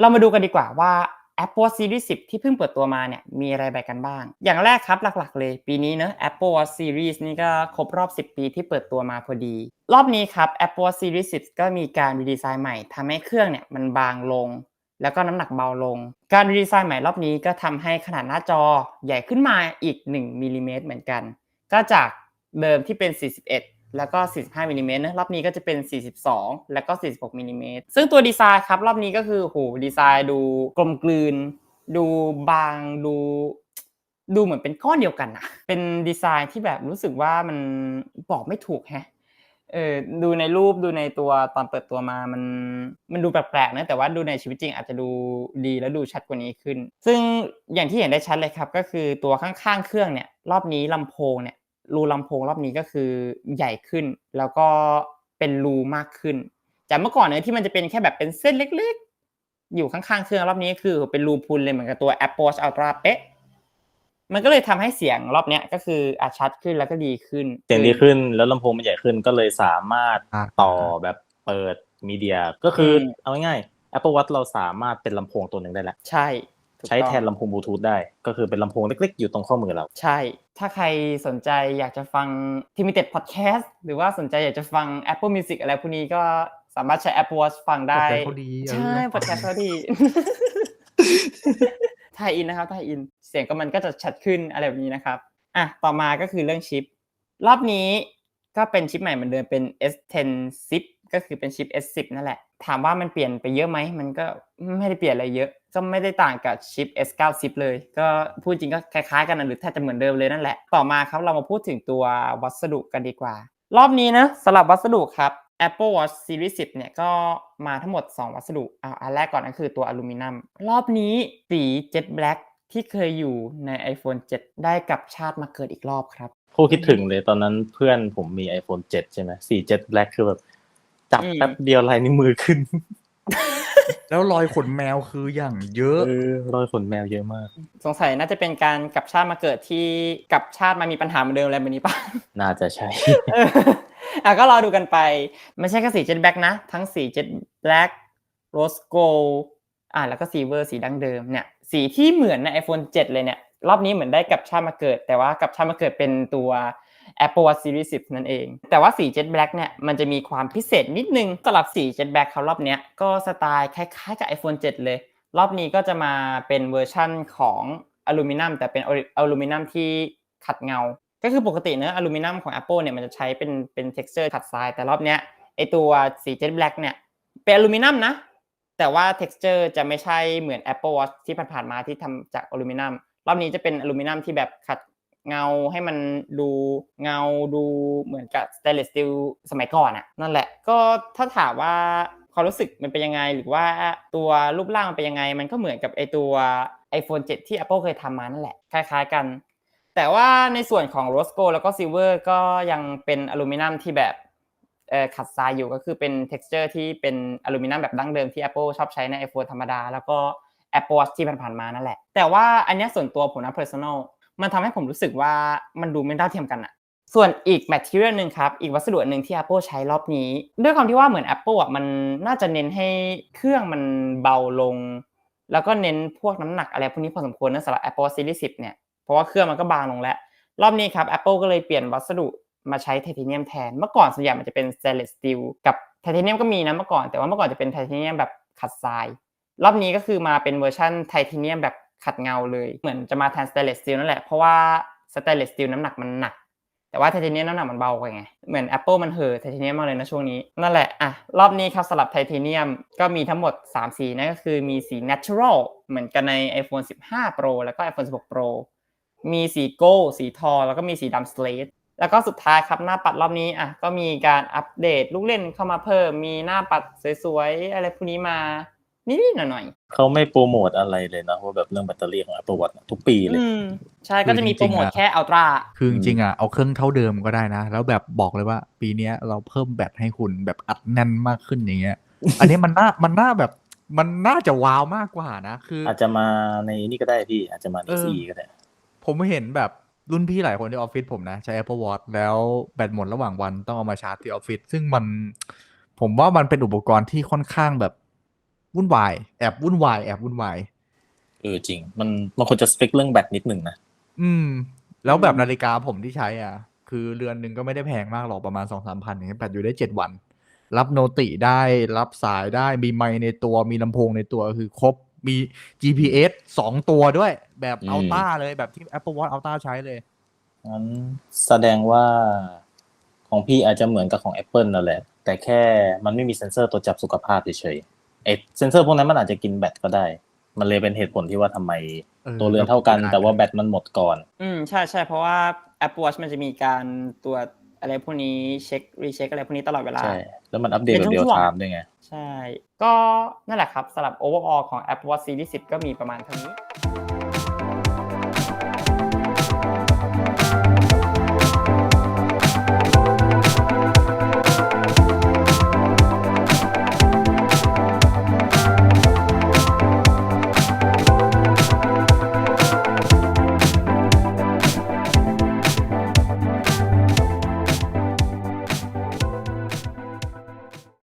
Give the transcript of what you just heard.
เรามาดูกันดีกว่าว่า Apple Series 10 ที่เพิ่งเปิดตัวมาเนี่ยมีอะไรไปกันบ้าง อย่างแรกครับหลักๆ เลยปีนี้เนอะ Apple Watch Series นี่ก็ครบรอบ 10 ปีที่เปิดตัวมาพอดี รอบนี้ครับ Apple Watch Series 10 ก็มีการรีดีไซน์ใหม่ทำให้เครื่องเนี่ยมันบางลง แล้วก็น้ำหนักเบาลง การรีดีไซน์ใหม่รอบนี้ก็ทำให้ขนาดหน้าจอใหญ่ขึ้นมาอีก 1มิลลิเมตรเหมือนกัน ก็จากเดิมที่เป็น 41 แล้วก็ 45มิลลิเมตรนะรอบนี้ก็จะเป็น 42 แล้วก็ 46มิลลิเมตรซึ่งตัวดีไซน์ครับ รอบนี้ก็คือโหดีไซน์ดูกลมกลืน ดูบางดูดูเหมือนเป็นก้อนเดียวกันนะเป็นดีไซน์ที่แบบรู้สึกว่ามันบอกไม่ถูกแฮะเออดูในรูปดูในตัวตอนเปิดตัวมามันมันดูแปลกๆนะแต่ว่าดูในชีวิตจริงอาจจะดูดีและดูชัดกว่านี้ขึ้น ซึ่งอย่างที่เห็นได้ชัดเลยครับ ก็คือตัวข้างๆเครื่องเนี่ย รอบนี้ลำโพงเนี่ย รูลำโพงรอบนี้ก็คือใหญ่ขึ้น แล้วก็เป็นรูมากขึ้น จากเมื่อก่อนเนี่ยที่มันจะเป็นแค่แบบเป็นเส้นเล็กๆ อยู่ข้างๆเครื่องรอบนี้คือเป็นรูพุนเลยเหมือนกับตัว Apple Watch Ultra เป๊ะมันก็เลยทำให้เสียงรอบเนี้ยก็คืออาชัดขึ้นแล้วก็ดีขึ้น เสียงดีขึ้นแล้วลำโพงมันใหญ่ขึ้นก็เลยสามารถอ่าต่อแบบเปิดมีเดีย ก็คืออมเอาง่ายๆ Apple Watch เราสามารถเป็นลำโพงตัวหนึ่งได้แล้วใช่ถูก ใช้ต้องแทนลำโพงบลูทูธได้ ก็คือเป็นลำโพงเล็กๆ อยู่ตรงข้อมือเรา ใช่ ถ้าใครสนใจอยากจะฟัง Limited Podcast หรือว่าสนใจอยากจะฟัง Apple Music อะไรพวกนี้ก็สามารถใช้ Apple Watch ฟังได้ Podcast เขาดีเออใช่ Podcast เขาดีไทยอินนะครับไทยอิน เสียงก็มันก็จะชัดขึ้นอะไรแบบนี้นะครับ อะ ต่อมาก็คือเรื่องชิป รอบนี้ก็เป็นชิปใหม่เหมือนเดิมเป็น S10 Zip ก็คือเป็นชิป S10 นั่นแหละ ถามว่ามันเปลี่ยนไปเยอะไหม มันก็ไม่ได้เปลี่ยนอะไรเยอะ ก็ไม่ได้ต่างกับชิป S9 Zip เลย ก็พูดจริงก็คล้ายๆ กันนะหรือแทบจะเหมือนเดิมเลยนั่นแหละ ต่อมาครับเรามาพูดถึงตัววัสดุกันดีกว่า รอบนี้นะสำหรับวัสดุครับ Apple Watch Series 10 เนี่ยก็มาทั้งหมด 2 วัสดุอ่าอันแรกก่อนก็คือตัวอลูมิเนียม รอบนี้สี Jet Black ที่เคยอยู่ใน iPhone 7 ได้กลับชาติมาเกิดอีกรอบครับ ผู้คิดถึงเลยตอนนั้นเพื่อนผมมี iPhone 7 ใช่ไหม4 7 Black คือแบบ จับอืมแป๊บเดียวลายนิ้วมือขึ้น แล้วรอยขนแมวคืออย่างเยอะ เออรอยขนแมวเยอะมาก สงสัยน่าจะเป็นการกลับชาติมาเกิดที่กลับชาติมามีปัญหาเหมือนเดิมอะไรแบบนี้ป่ะน่าจะใช่ เอออะก็รอดูกันไป ไม่ใช่แค่สีเจ็ดแบล็กนะ ทั้งสีเจ็ดแบล็กโรสโกลอะแล้วก็ซีเวอร์สีดั้งเดิมเนี่ย สีที่เหมือนใน iPhone 7 เลยเนี่ย รอบนี้เหมือนได้กลับชาติมาเกิด แต่ว่ากลับชาติมาเกิดเป็นตัว Apple Watch Series 10 นั่นเอง แต่ว่าสีเจ็ดแบล็กเนี่ยมันจะมีความพิเศษนิดนึงสำหรับสีเจ็ดแบล็กเขารอบเนี้ยก็สไตล์คล้ายๆกับ iPhone 7 เลย รอบนี้ก็จะมาเป็นเวอร์ชั่นของอลูมิเนียมแต่เป็นอลูมิเนียมที่ขัดเงา ก็คือปกติเนื้ออลูมิเนียมของ Apple เนี่ยมันจะใช้เป็นเป็น texture ขัดทราย แต่รอบเนี้ยไอตัวสี Jet Black เนี่ยเป็นอลูมิเนียมนะแต่ว่า texture จะไม่ใช่เหมือน Apple Watch ที่ผ่านๆมาที่ทำจากอลูมิเนียมรอบนี้จะเป็นอลูมิเนียมที่แบบขัด เงาให้มันดูเงาดูเหมือนกับ stainless steel สมัยก่อนอะนั่นแหละก็ถ้าถามว่าความรู้สึกมันเป็นยังไง หรือว่าตัวรูปร่างมันเป็นยังไง มันก็เหมือนกับไอตัว iPhone 7 ที่ Apple เคยทำมานั่นแหละ คล้ายๆกัน แต่ว่าในส่วนของโรสโกแล้วก็ซิลเวอร์ก็ยังเป็นอลูมิเนียมที่แบบเอ่อขัดทรายอยู่ก็คือเป็น t e x t อร์ที่เป็นอลูมิเนียมแบบดั้งเดิมที่ Apple ชอบใช้ใน iPhone ธรรมดา แล้วก็ Apple Watch ที่ผ่านๆมานั่นแหละ แต่ว่าอันนี้ส่วนตัวผมนะ personal มันทำให้ผมรู้สึกว่ามันดูไม่เท่าเทียมกันอะส่วนอีก material หนึ่งครับ อีกวัสดุหนึ่งที่ Apple ใช้รอบนี้ ด้วยความที่ว่าเหมือน Apple อะมันน่าจะเน้นให้เครื่องมันเบาลง แล้วก็เน้นพวกน้ำหนักอะไรพวกนี้พอสมควรนะสำหรับ Apple Series 10 เนี่ย เพราะว่าเครื่องมันก็บางลงแล้ว รอบนี้ครับ Apple ก็เลยเปลี่ยนวัสดุมาใช้ไทเทเนียมแทน เมื่อก่อนส่วนใหญ่มันจะเป็น stainless steel กับไทเทเนียมก็มีนะเมื่อก่อน แต่ว่าเมื่อก่อนจะเป็นไทเทเนียมแบบขัดทราย รอบนี้ก็คือมาเป็นเวอร์ชันไทเทเนียมแบบ ขัดเงาเลยเหมือนจะมาแทน stainless steel นั่นแหละเพราะว่า stainless steel น้ำหนักมันหนัก แต่ว่าไทเทเนียมน้ำหนักมันเบากว่าไง เหมือน Apple มันเห่อไทเทเนียมมากเลยนะช่วงนี้ นั่นแหละอะรอบนี้ครับสำหรับไทเทเนียมก็มีทั้งหมด 3 สีนั่นก็คือมีสี natural เหมือนกันใน iPhone 15 Pro แล้วก็ iPhone 16 Pro มีสีโก้สีทองแล้วก็มีสีดำสเลทแล้วก็สุดท้ายครับหน้าปัดรอบนี้อะก็มีการอัปเดตลูกเล่นเข้ามาเพิ่ม มีหน้าปัดสวยๆอะไรพวกนี้มา นิดๆหน่อยเขาไม่โปรโมทอะไรเลยนะว่าแบบเรื่องแบตเตอรี่ของ Apple Watch ทุกปีๆเลย อืมใช่ก็จะมีโปรโมทคือจริงๆอะแค่อัลตร้าคือจริงๆอะเอาเครื่องเท่าเดิมก็ได้นะ แล้วแบบบอกเลยว่าปีเนี้ยเราเพิ่มแบตให้คุณแบบอัดแน่นมากขึ้นอย่างเงี้ย อันนี้มันน่ามันน่าแบบมันน่าจะว้าวมากกว่านะ คือ อาจจะมาในนี่ก็ได้พี่อาจจะมาในเออซีก็ได้ ผมเห็นแบบรุ่นพี่หลายคนที่ออฟฟิศผมนะ ใช้ Apple Watch แล้วแบตหมดระหว่างวันต้องเอามาชาร์จที่ออฟฟิศซึ่งมันผมว่ามันเป็นอุปกรณ์ที่ค่อนข้างแบบ วุ่นวายแอบวุ่นวายแอบวุ่นวายเออจริง มันมันควรจะสเปคเรื่องแบตนิดหนึ่งนะอืม แล้วแบบนาฬิกาผมที่ใช้อะ คือเรือนหนึ่งก็ไม่ได้แพงมากหรอกประมาณสองสามพันอย่างเงี้ยแบตอยู่ได้เจ็ดวัน รับโนติได้รับสายได้มีไมค์ในตัวมีลำโพงในตัวคือครบมี GPS สองตัวด้วย แบบอืมอัลต้าเลยแบบที่ Apple Watch Ultra ใช้เลยงั้นแสดงว่าของพี่อาจจะเหมือนกับของ Apple นั่นแหละ แต่แค่มันไม่มีเซ็นเซอร์ตัวจับสุขภาพเฉยๆ ไอเซ็นเซอร์พวกนั้นมันอาจจะกินแบตก็ได้ มันเลยเป็นเหตุผลที่ว่าทำไมเออตัวเรือนเท่ากันแต่ว่าแบตมันหมดก่อน อืมใช่ใช่เพราะว่า Apple Watch มันจะมีการตรวจอะไรพวกนี้เช็ครีเช็คอะไรพวกนี้ตลอดเวลา ใช่ แล้วมันอัปเดตแบบเดียวไทม์ด้วยไง ใช่ ก็นั่นแหละครับสำหรับ overall ของ Apple Watch Series 10 ก็มีประมาณเท่านี้